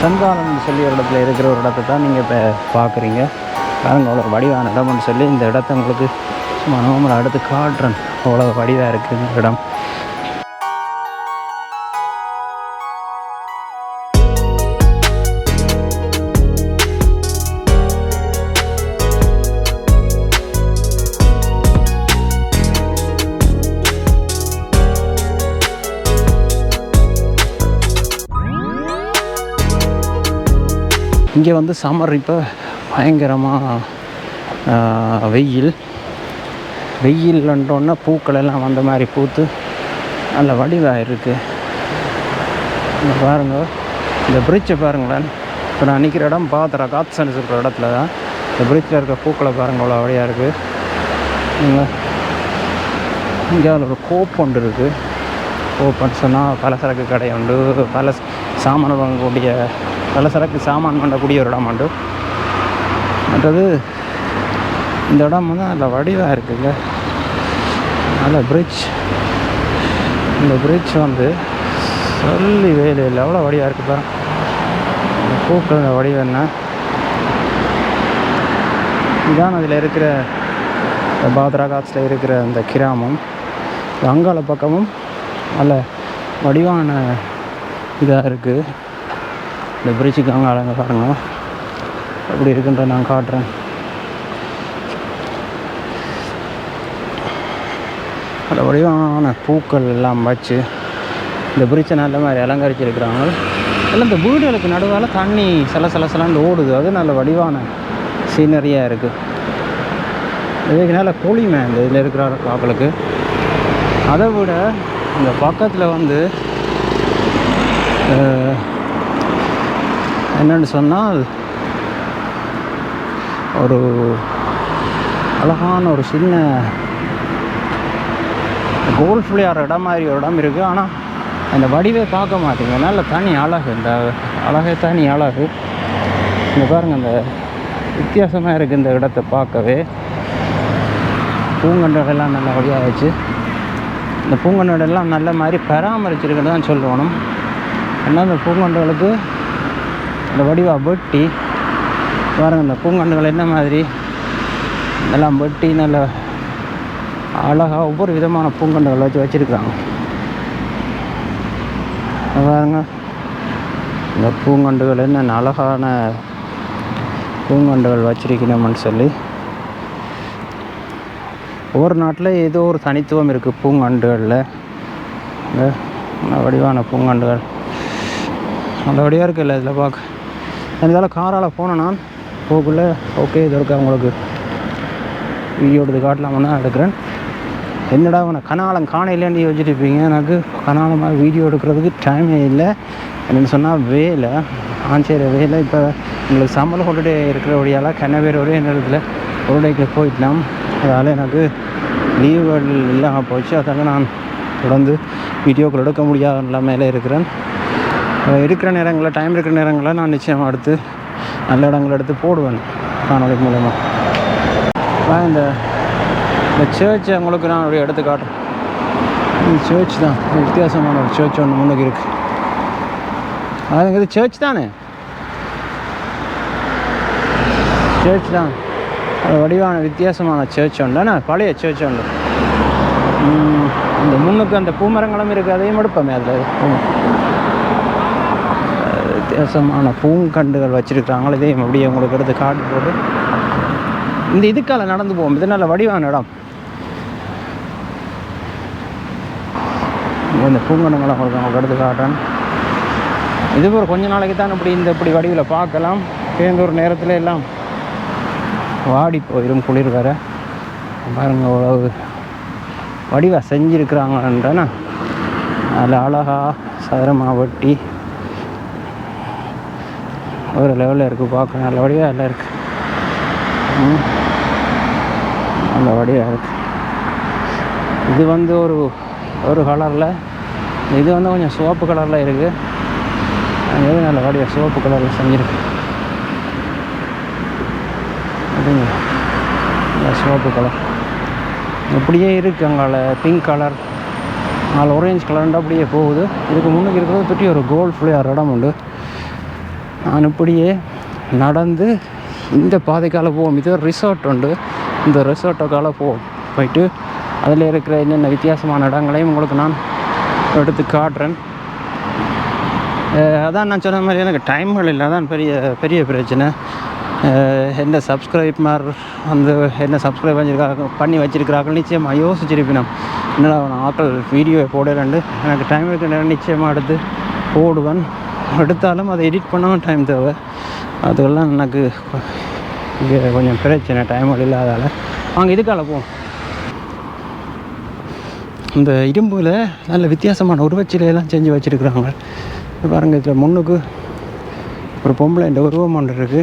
சந்தானம்னு சொல்லி ஒரு இடத்துல இருக்கிற ஒரு இடத்த தான் நீங்கள் இப்போ பார்க்குறீங்க. பாருங்க அவ்வளோ வடிவான இடம்னு சொல்லி இந்த இடத்த உங்களுக்கு சும்மா அடுத்து காட்டுறேன். அவ்வளோ வடிவாக இருக்குது இந்த இடம். இங்கே வந்து சம்மர் இப்போ பயங்கரமாக வெயில். வெயில்ன்றோன்னா பூக்கள் எல்லாம் வந்த மாதிரி பூத்து நல்ல வடிவாக இருக்குது பாருங்கள் இந்த பிரிட்ஜை பாருங்களேன். இப்போ நான் நிற்கிற இடம் பாத்திரம் காத்சன்ஸ் இருக்கிற இடத்துல தான். இந்த பிரிட்ஜில் இருக்க பூக்களை பாருங்கள் அவ்வளோ வழியாக இருக்குது நீங்கள் இங்கே அதில் ஒரு கோப் ஒன்று இருக்குது கோப்புன்னு சொன்னால் பலசரக்கு கடை உண்டு. பல சாமான வாங்கக்கூடிய பலசரக்கு சாமான் பண்ணக்கூடிய ஒரு இடம் உண்டு. மற்றது இந்த இடம் வந்து நல்ல வடிவாக இருக்குங்க நல்ல பிரிட்ஜ் இந்த பிரிட்ஜ் வந்து சொல்லி வேலையில் எவ்வளோ வடிவாக இருக்குது பாருங்க. இந்த வடிவம் என்ன? இதான் அதில் இருக்கிற பாத்ராகாட்ஸில் பாத்ரா இருக்கிற அந்த கிராமம். இந்த அங்காள பக்கமும் நல்ல வடிவான இதாக இருக்குது இந்த பிரிட்ஜுக்கு அழகாக பாருங்கள் எப்படி இருக்குன்ற நான் காட்டுறேன். அந்த வடிவான பூக்கள் எல்லாம் வச்சு இந்த பிரிட்ஜை நல்ல மாதிரி அலங்கரிச்சிருக்கிறாங்க. எல்லாம் இந்த வீடுகளுக்கு நடுவால் தண்ணி சல சில சலன்னு ஓடுது. அது நல்ல வடிவான சீனரியாக இருக்குது இதுக்கு நல்ல குளிமை இந்த இதில் இருக்கிற ஆக்களுக்கு அதை விட இந்த பக்கத்தில் வந்து என்னன்னு சொன்னால் ஒரு அழகான ஒரு சின்ன கோல்ஃப் விளையாடுற இடம் மாதிரி ஒரு இடம் இருக்குது ஆனால் அந்த வடிவே பார்க்க மாட்டேங்க நல்ல தனி அழகு. இந்த அழகே தனி அழகு. இங்கே பாருங்கள் அந்த வித்தியாசமாக இருக்குது இந்த இடத்த பார்க்கவே. பூங்கன்றுகள்லாம் நல்ல வழியாகிடுச்சு இந்த பூங்கன்றுகள் எல்லாம் நல்ல மாதிரி பராமரிச்சிருக்குன்னு தான் சொல்லணும் ஏன்னா இந்த பூங்கன்றுகளுக்கு இந்த வடிவாக வெட்டி. பாருங்க இந்த பூங்கன்றுகள் என்ன மாதிரி? எல்லாம் வெட்டி நல்ல அழகாக ஒவ்வொரு விதமான பூங்கன்றுகள் வச்சு வச்சுருக்காங்க. பாருங்க இந்த பூங்கன்றுகள் என்ன அழகான பூங்கன்றுகள் வச்சிருக்கணும்னு சொல்லி. ஒவ்வொரு நாட்டில் ஏதோ ஒரு தனித்துவம் இருக்குது பூங்கன்றுகளில். இந்த வடிவான பூங்கன்றுகள். நல்ல வடிவாக இருக்குல்ல இதில் பார்க்க இதால் காரால் போனேன் நான். போகக்குள்ளே ஓகே இது இருக்கா உங்களுக்கு வீடியோ எடுத்து தான் எடுக்கிறேன். என்னடா உன கனாலம் காணையிலேன்னு யோசிச்சிருப்பீங்க எனக்கு கனாலமாக வீடியோ எடுக்கிறதுக்கு டைமே இல்லை. என்னென்னு சொன்னால் வேலை ஆஞ்சேரி வேலை இப்போ உங்களுக்கு சம்மர் ஹாலிடே இருக்கிற வழியால் கண்ணவேர் ஒரே நேரத்தில் ஹாலிடேக்கு போயிட்டலாம் அதால் எனக்கு லீவுகள் இல்லாமல் போச்சு. அதனால் நான் தொடர்ந்து வீடியோக்கள் எடுக்க முடியாத நிலைமையில இருக்கிறேன். இருக்கிற நேரங்களில் டைம் இருக்கிற நேரங்களில் நான் நிச்சயமாக எடுத்து நல்ல இடங்கள் எடுத்து போடுவேன் காணொலி மூலமாக நான் இந்த இந்த சர்ச் உங்களுக்கு நான் அப்படியே எடுத்து காட்டுறேன். இந்த சர்ச் தான். வித்தியாசமான ஒரு சர்ச் ஒன்று முன்னுக்கு இருக்குது அது இது சர்ச் தானே? சர்ச் தான். அது வடிவான வித்தியாசமான சர்ச் ஒன்று பழைய சர்ச் ஒன்று இந்த முன்னுக்கு அந்த பூமரங்களும் இருக்குது அதையும் எடுப்போமே அதில். வித்தியாசமான பூங்கண்டுகள் வச்சுருக்காங்களோ இதையும் அப்படியே உங்களுக்கு எடுத்து காட்டு போட்டு. இந்த இதுக்கால நடந்து போவோம். இது நல்ல வடிவான இடம். இந்த பூங்கண்டுங்களை உங்களுக்கு உங்களுக்கு எடுத்து காட்டுறேன். இது ஒரு கொஞ்ச நாளைக்கு தான் இப்படி இந்த இப்படி வடிவில் பார்க்கலாம். சேர்ந்த ஒரு நேரத்தில் எல்லாம் வாடி போயிடும் குளிர் வேற. பாருங்க அவ்வளவு வடிவாக செஞ்சுருக்குறாங்கன்றனா அதில் அழகாக சதுரமாக வெட்டி ஒரு லெவலில் இருக்குது பார்க்க நல்ல வழியாக எல்லாம் இருக்குது நல்ல வடிவாக இருக்குது இது வந்து ஒரு ஒரு கலரில் இது வந்து கொஞ்சம் சிவப்பு கலரில் இருக்குது இது நல்ல வடிவாக சிவப்பு கலரில் செஞ்சுருக்கு. அப்படிங்களா நல்ல சிவப்பு கலர் இப்படியே இருக்குது அங்கால பிங்க் கலர் நாலு orange கலர்ண்டு அப்படியே போகுது. இதுக்கு முன்னுக்கு இருக்கிறது பற்றி ஒரு கோல்ட் விளையாடுற இடம் உண்டு. நான் இப்படியே நடந்து இந்த பாதைக்கால போவோம். இது ரிசார்ட் உண்டு. இந்த ரிசார்ட்டுக்கால போவோம். போயிட்டு அதில் இருக்கிற என்னென்ன வித்தியாசமான இடங்களையும் உங்களுக்கு நான் எடுத்து காட்டுறேன். அதான் நான் சொன்ன மாதிரி எனக்கு டைம்கள் இல்லை. தான் பெரிய பெரிய பிரச்சனை. என்ன சப்ஸ்கிரைப் மாதிரி வந்து என்ன சப்ஸ்கிரைப் பண்ணியிருக்காங்க பண்ணி வச்சுருக்கிறார்கள் நிச்சயமாக யோசிச்சிருப்பினோம். என்னடா ஆக்கள் வீடியோ போடலண்டு எனக்கு டைம் இருக்கிற நிச்சயமாக எடுத்து போடுவேன். எடுத்தாலும் அதை எடிட் பண்ணவும் டைம் தேவை. அதுக்கெல்லாம் எனக்கு இங்கே கொஞ்சம் பிரச்சனை டைம் இல்லாதால். வாங்க இதுக்கால போவோம். இந்த இரும்பில் நல்ல வித்தியாசமான உருவச்சிலையெல்லாம் செஞ்சு வச்சுருக்குறாங்க. பாருங்கள் இதில் முன்னுக்கு ஒரு பொம்பளை இந்த உருவம் ஒன்று இருக்குது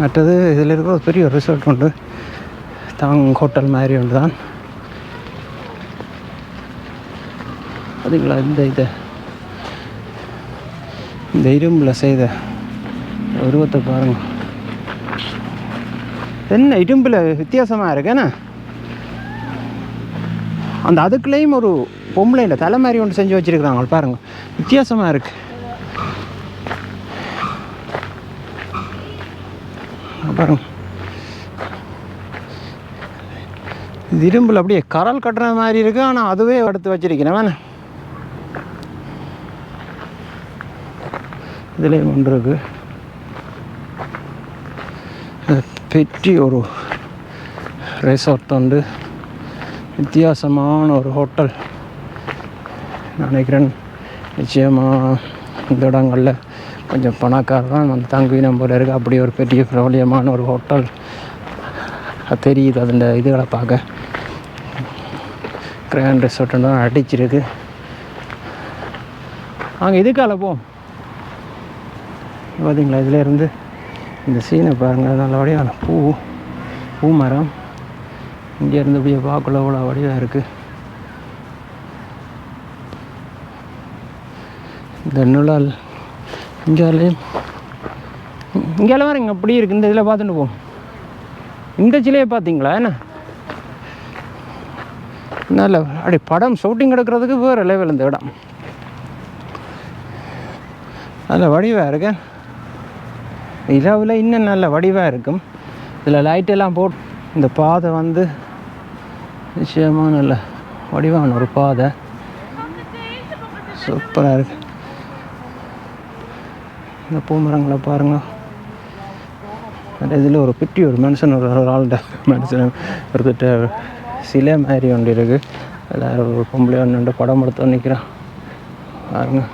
மற்றது இதில் இருக்கிற ஒரு பெரிய ரிசார்ட் உண்டு. தாங் ஹோட்டல் மாதிரி ஒன்று தான் அதுங்களா இந்த இதை இந்த இரும்பில் செய்த உருவத்தை பாருங்க. என்ன இரும்பில் வித்தியாசமாக இருக்கேண்ணா அந்த அதுக்குள்ளேயும் ஒரு பொம்பளை இல்லை தலை மாதிரி ஒன்று செஞ்சு வச்சுருக்குறாங்க பாருங்க. வித்தியாசமாக இருக்கு. பாருங்க. இது இரும்பில் அப்படியே கரல் கட்டுற மாதிரி இருக்குது ஆனால் அதுவே எடுத்து வச்சிருக்கிறேன் வேணா இதுலேயும் ஒன்று இருக்குது பெட்டி ஒரு ரெசார்ட் உண்டு வித்தியாசமான ஒரு ஹோட்டல் நினைக்கிறேன் நிச்சயமாக இந்த இடங்களில் கொஞ்சம் பணக்காரர் தான் வந்து தங்குவினம் போல இருக்குது அப்படி ஒரு பெரிய பிரபலியமான ஒரு ஹோட்டல் தெரியுது அதில் இதுகளை பார்க்க. கிராண்ட் ரெசார்ட் தான் அடிச்சிருக்கு. அங்கே இதுக்கால போம் பார்த்தீங்களா? இதிலேருந்து இந்த சீனை பாருங்கள் நல்லபடியான பூ பூ மரம். இங்கேருந்து அப்படியே பார்க்கல அவ்வளோ வடிவாக இருக்குது இந்த நிழல் இங்கேலையும் இங்கெல்லாம் பாருங்க அப்படி இருக்குது இந்த இதில் பார்த்துட்டு போகும் இந்த சிலையை பார்த்தீங்களா? என்ன? நல்ல அப்படி படம் ஷூட்டிங் எடுக்கிறதுக்கு வேறு லெவல் இந்த இடம். நல்ல வடிவாக இருக்கேன். இரவில் இன்னும் நல்ல வடிவாக இருக்கும். இதில் லைட்டெல்லாம் போட் இந்த பாதை வந்து நிச்சயமாக நல்ல வடிவான ஒரு பாதை. சூப்பராக இருக்கு. இந்த பூமரங்களை பாருங்கள் இதில் ஒரு குட்டி ஒரு மனுஷன் ஒரு ஒரு ஆள்கிட்ட மனுஷன் ஒருக்கிட்ட சிலை மாதிரி ஒன்று இருக்குது எல்லாரும் ஒரு பொம்பளை ஒன்று படம் எடுத்து நிற்கிறான் பாருங்கள்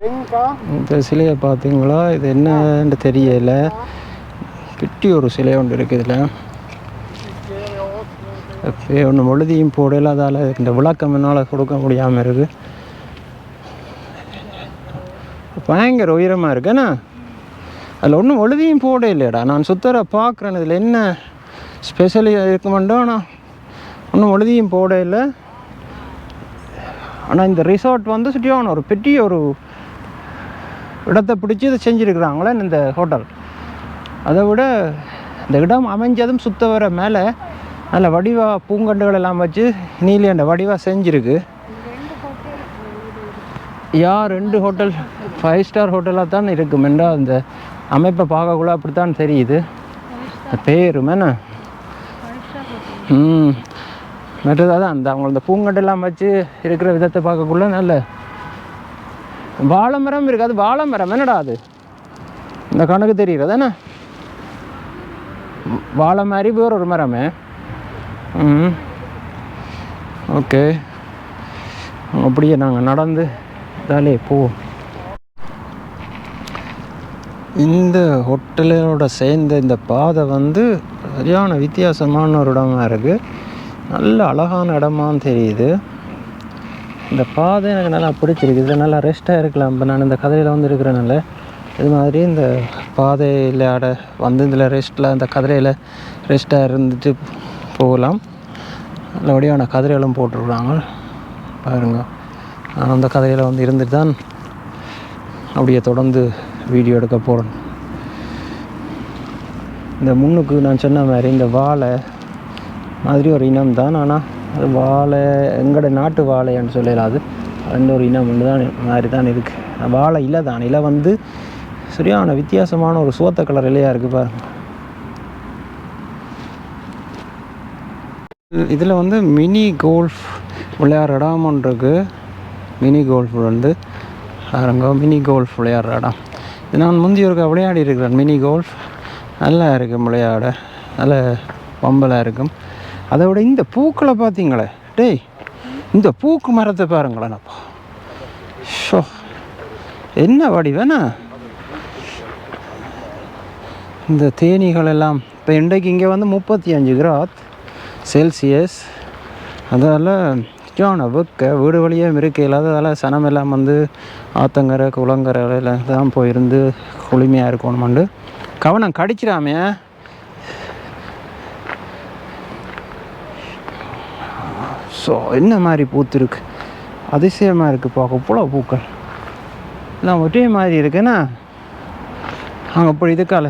இந்த சிலையை பார்த்தீங்களா? இது என்னன்னு தெரியல. பெட்டி ஒரு சிலை ஒன்று இருக்குது இதில் ஒன்று எழுதியும் போடல. அதால் இந்த விளக்கம் என்னால் கொடுக்க முடியாமல் இருக்குது பயங்கர உயரமாக இருக்குண்ணா அதில் ஒன்றும் எழுதியும் போட இல்லையடா நான் சுத்தர பார்க்குறேன். இதில் என்ன ஸ்பெஷலாக இருக்குமெண்டோ ஆனால் ஒன்றும் எழுதியும் போட இல்லை ஆனால் இந்த ரிசார்ட் வந்து சுற்றியான ஒரு பெட்டி ஒரு இடத்தை பிடிச்சி இதை செஞ்சுருக்குறாங்களே இந்த ஹோட்டல். அதை விட இந்த இடம் அமைஞ்சதும் சுத்த வர மேலே நல்ல வடிவாக பூங்கண்டுகள் எல்லாம் வச்சு நீலி அந்த வடிவாக செஞ்சுருக்கு. யா ரெண்டு ஹோட்டல் ஃபைவ் ஸ்டார் ஹோட்டலாக தான் இருக்கும். என்றால் அந்த அமைப்பை பார்க்கக்குள்ள அப்படித்தான் தெரியுது. பேரும் என்ன? ம். மற்றது அதான் அந்த அவங்களோட பூங்கண்டெல்லாம் வச்சு இருக்கிற விதத்தை பார்க்கக்குள்ள நல்ல வாழை மரம் இருக்காது. அது வாழை மரம் என்னடா அது? இந்த கணக்கு தெரியுறது என்ன? வாழை மாதிரி வேற ஒரு மரமே. ம். ஓகே. அப்படியே நாங்கள் நடந்து தாலே போவோம். இந்த ஹோட்டலோட சேர்ந்த இந்த பாதை வந்து சரியான வித்தியாசமான ஒரு இடமா இருக்குது நல்ல அழகான இடமான்னு தெரியுது. இந்த பாதை எனக்கு நல்லா பிடிச்சிருக்கு இதில் நல்லா ரெஸ்ட்டாக இருக்கலாம். இப்போ நான் இந்த கதையில் வந்து இருக்கிறனால இது மாதிரி இந்த பாதையில் ஆட வந்து இதில் ரெஸ்ட்டில் இந்த கதிரையில் ரெஸ்ட்டாக இருந்துட்டு போகலாம். நல்லபடியான கதிரைகளும் போட்டிருக்காங்க. பாருங்க. நான் அந்த கதையில் வந்து இருந்துட்டு தான் அப்படியே தொடர்ந்து வீடியோ எடுக்க போகிறேன் இந்த முன்னுக்கு நான் சொன்ன மாதிரி இந்த வாழை மாதிரி ஒரு இனம் தான் ஆனால் அது வாழை எங்களோட நாட்டு வாழைன்னு சொல்லலாம் அது அந்த ஒரு இனம் ஒன்று தான் மாதிரி தான் இருக்குது வாழை இலை தான். இலை வந்து சரியான வித்தியாசமான ஒரு சோத்த கலர் இலையாக இருக்குது பாருங்கள் இதில் வந்து மினி கோல்ஃப் விளையாடுற இடம் ஒன்று இருக்குது மினி கோல்ஃப் வந்து பாருங்க மினி கோல்ஃப் விளையாடுற இடம் இது நான் முந்தி ஒருக்கா விளையாடி இருக்கிறேன் மினி கோல்ஃப் நல்லா இருக்கும் விளையாட. நல்ல பம்பலாக இருக்கும். அதை விட இந்த பூக்களை பார்த்தீங்களே டேய் இந்த பூக்கு மரத்தை பாருங்களேனப்பா. ஷோ என்ன வடிவேண்ணா இந்த தேனீகள் எல்லாம் இப்போ இன்றைக்கு இங்கே வந்து முப்பத்தி அஞ்சு கிராத் செல்சியஸ் அதால் ஜான வெக்க வீடு வழியாக இருக்கையில் அதால் சனம் எல்லாம் வந்து ஆத்தங்கரை குளங்கரை எல்லாம் தான் போயிருந்து குளுமையாக இருக்கணுமாண்டு. கவனம் கடிச்சிடாமே ஸோ என்ன மாதிரி பூத்துருக்கு அதிசயமாக இருக்குது பார்க்க போல பூக்கள். எல்லாம் ஒரே மாதிரி இருக்குன்னா அங்கே அப்படி இதுக்கால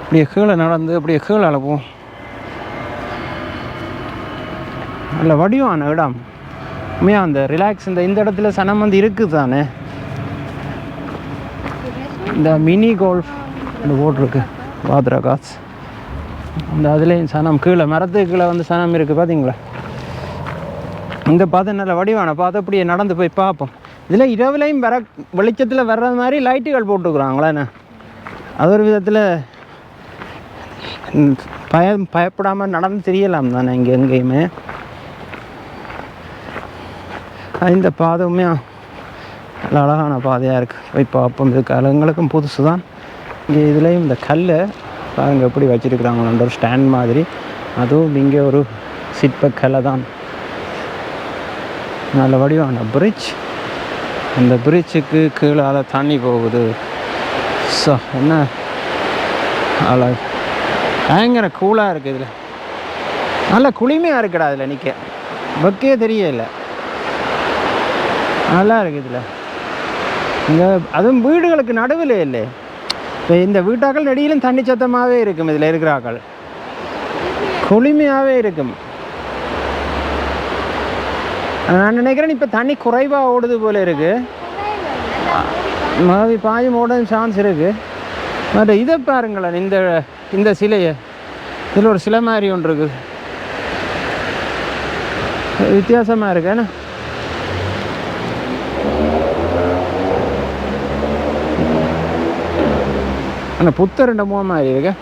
அப்படியே கீழே நடந்து அப்படியே கீழே போவோம் நல்ல வடிவான இடம். உண்மையா அந்த ரிலாக்ஸ் இந்த இந்த இடத்துல சனம் வந்து இருக்குது தானே இந்த மினி கோல்ஃப் இந்த போட்டிருக்கு வாத்ரா காஸ் இந்த அதுலேயும் சனம் கீழே மரத்துக்கு கீழே வந்து சனம் இருக்குது பார்த்தீங்களா இந்த பார்த்து நல்ல வடிவான பார்த்து அப்படியே நடந்து போய் பார்ப்போம். இதில் இரவுலையும் வர வெளிச்சத்தில் வர்றது மாதிரி லைட்டுகள் போட்டுக்கிறாங்களேண்ணே அது ஒரு விதத்தில் பய பயம் பயப்படாமல் நடந்து தெரியலாம் தானே இங்கே எங்கேயுமே. இந்த பாதமே நல்ல அழகான பாதையாக இருக்குது போய் பார்ப்போம். இது கலங்களுக்கும் புதுசு தான் இங்கே இதுலேயும் இந்த கல்லை பாருங்க எப்படி வச்சுருக்குறாங்களோன்ற ஒரு ஸ்டாண்ட் மாதிரி. அதுவும் இங்கே ஒரு சிற்ப கலை தான் நல்ல வடிவான பிரிட்ஜ் அந்த பிரிட்ஜுக்கு கீழால் தண்ணி போகுது. ஸோ என்ன? அழகு பயங்கர கூலாக இருக்குது இதில். நல்ல குளிமையாக இருக்குடா அதில் நிற்க பக்கே தெரியல. நல்லா இருக்குது இதில். இங்கே அதுவும் வீடுகளுக்கு நடுவில் இல்லை. இப்போ இந்த வீட்டாக்கள் நடியிலும் தண்ணி சத்தமாகவே இருக்கும் இதில் இருக்கிறாக்கள். குளிமையாகவே இருக்கும். நான் நினைக்கிறேன் இப்போ தண்ணி குறைவாக ஓடுது போல இருக்குது மாவி பாயும் ஓட சான்ஸ் இருக்குது மற்ற இதை பாருங்களேன் இந்த இந்த சிலையை. இதில் ஒரு சிலை மாதிரி ஒன்று இருக்குது வித்தியாசமாக இருக்கு என்ன? புத்த புத்தர் ரெண்டு மூணு மாதிரி இருக்கு.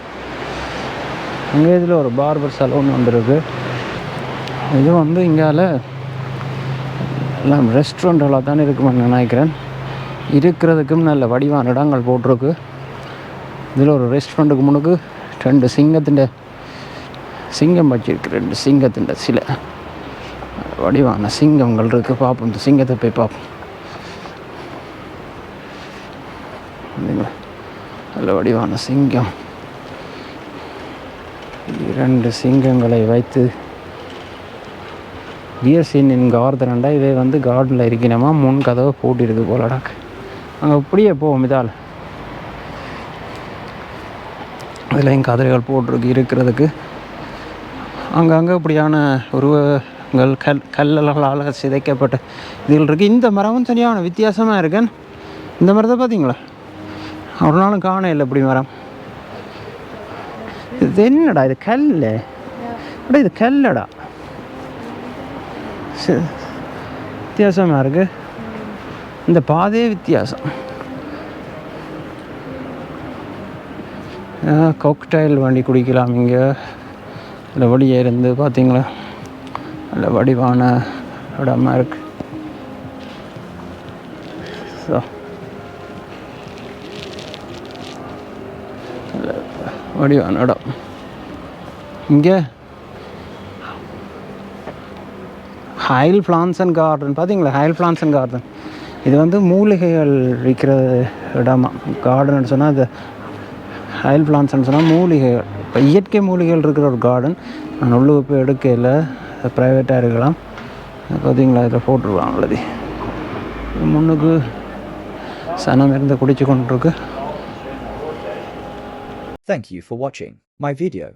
அங்கே இதில் ஒரு பார்பர் சலூன் ஒன்று இது வந்து இங்கால எல்லாம் ரெஸ்டாரண்ட்டுகளாக தானே இருக்குமென்னு நினைக்கிறேன். இருக்கிறதுக்கும் நல்ல வடிவான இடங்கள் போட்டிருக்கு. இதில் ஒரு ரெஸ்டாரண்ட்டுக்கு முன்னுக்கு ரெண்டு சிங்கத்தின் சிங்கம் வச்சிருக்கு. ரெண்டு சிங்கத்தின் சிலை. வடிவான சிங்கங்கள் இருக்குது பார்ப்போம். இந்த சிங்கத்தை போய் பார்ப்போம். இல்லைங்களா நல்ல வடிவான சிங்கம். இரண்டு சிங்கங்களை வைத்து வியர் சீன் இன் கார்டன்டா இவை வந்து கார்டனில் இருக்கணுமா முன் கதவை பூட்டிருக்கு போலடாக்கு அங்கே அப்படியே போவோம் இதால். அதுலேயும் கதிரைகள் போட்டிருக்கு இருக்கிறதுக்கு. அங்கங்கே இப்படியான உருவங்கள் கல் கல்லால் சிதைக்கப்பட்ட இதுகள் இருக்குது இந்த மரமும் சரியான வித்தியாசமாக இருக்கேன். இந்த மரத்தை பார்த்தீங்களா? ஒரு நாளும் காண இல்லை இப்படி மரம். இது என்னடா இது கல் அடா இது கல்லடா. வித்தியாசமாக இருக்குது இந்த பாதையே வித்தியாசம். கொக்டைல் வண்டி குடிக்கலாம் இங்கே. இல்லை வழியே இருந்து பார்த்தீங்களா நல்ல வடிவான இடமா இருக்கு. ஸோ வடிவான இடம். இங்கே ஹைல் ஃப்ளான்சன் அண்ட் கார்டன் பார்த்தீங்களா ஹைல் ஃப்ளான்சன் கார்டன் இது வந்து மூலிகைகள் விற்கிற இடமா? கார்டன் சொன்னால் அது ஹைல் பிளான்ஸ்னு சொன்னால் மூலிகைகள். இப்போ இயற்கை மூலிகைகள் இருக்கிற ஒரு கார்டன் நான் உள்ளே போய் எடுக்கையில் ப்ரைவேட்டாக இருக்கலாம். பார்த்தீங்களா இதில் போட்டுருவாங்க அல்லது முன்னுக்கு சனம் இருந்து குடிச்சு கொண்டிருக்கு. Thank you for watching my video.